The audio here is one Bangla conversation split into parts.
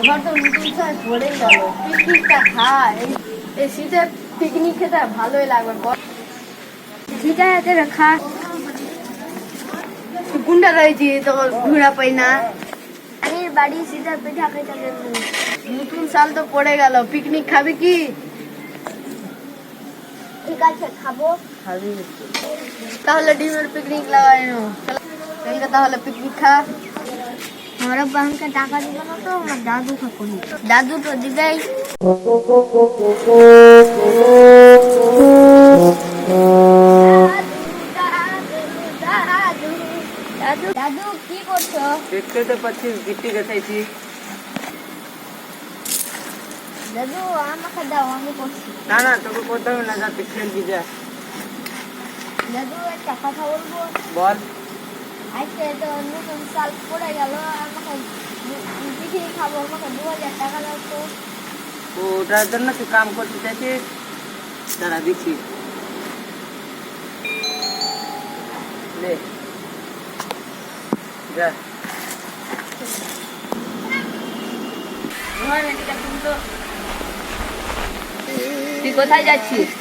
এবার তো নতুন সাল পড়ে গেল। পিকনিকটা খায় এই- শীতে পিকনিক খেতে ভালোই লাগবে। ঠিক আছে খা কোনটা রয়েছে, তো ঘুরা পাই না। আমি বাড়ি সিধা পিঠা খেতে নতুন সাল তো পড়ে গেল। পিকনিক খাবি কি? ঠিক আছে, খাব। খাবি তাহলে ডিমের পিকনিক লাগাই তাহলে পিকনিক খা। আমার আব্বা টাকা দিল না তো আমার দাদু খাকুনি দাদু তো দিবেই দাদু দাদু কি করছ দেখতে তো পাচ্ছিস গিট্টি গেছাইছি দাদু আমাকে দাও আমি করছি না না তোকে করতে হবে না যা তুই খেলবি যা দাদু একটা কথা বলব বল আজকে তো নতুন সাল পড়ে গেল খাব আমাকে দু হাজার টাকা ওটার জন্য তুই কাম করতে চাইছিস? দাঁড়া যা। তুই কোথায় যাচ্ছিস?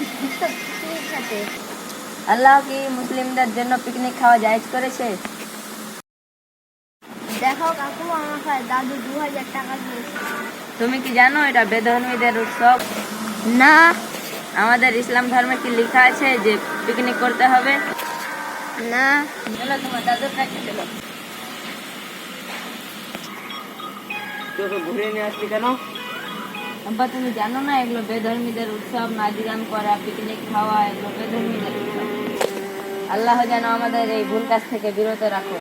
আল্লাহ কি মুসলিমদের জন্য পিকনিক খাওয়া জায়েজ করেছে? দেখো কাকু আমাকে দাদু দু হাজার টাকা দিয়েছে। তুমি কি জানো এটা বেধর্মীদের উৎসব? না আমাদের ইসলাম ধর্মে কি লেখা আছে যে পিকনিক করতে হবে? না। চলো তোমার দাদুর কাছে চলো। তোকে ঘুরে নিয়ে আসলি কেন? আব্বা তুমি জানো না এগুলো বেধর্মীদের উৎসব নাচ গান করা পিকনিক খাওয়া এগুলো বেধর্মীদের উৎসব। আল্লাহ যেন আমাদের এই ভুল কাজ থেকে বিরত রাখো